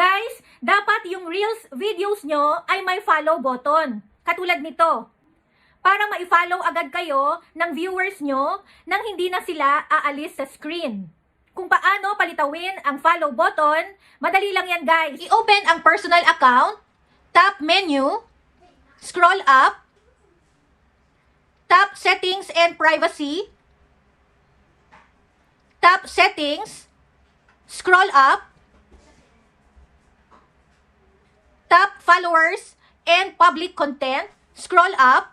Guys, dapat yung Reels videos nyo ay may follow button. Katulad nito. Para ma-follow agad kayo ng viewers nyo nang hindi na sila aalis sa screen. Kung paano palitawin ang follow button, madali lang yan guys. I-open ang personal account, tap menu, scroll up, tap settings and privacy, tap settings, scroll up, tap followers and public content, scroll up,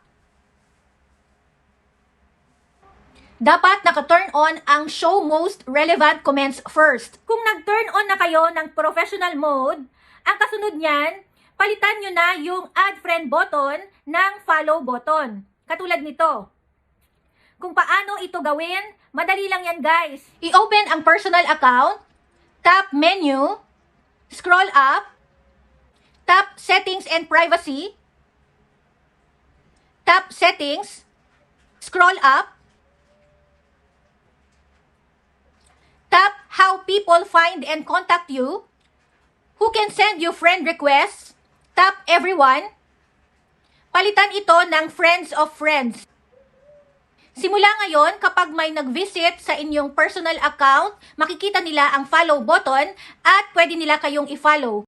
dapat naka-turn on ang show most relevant comments first. Kung nag-turn on na kayo ng professional mode, ang kasunod niyan, palitan nyo na yung add friend button ng follow button. Katulad nito. Kung paano ito gawin, madali lang yan guys. I-open ang personal account, tap menu, scroll up, tap settings and privacy, tap settings, scroll up, Tap how people find and contact you. Who can send you friend requests? Tap everyone. Palitan ito ng friends of friends. Simula ngayon, kapag may nag-visit sa inyong personal account, makikita nila ang follow button at pwede nila kayong i-follow.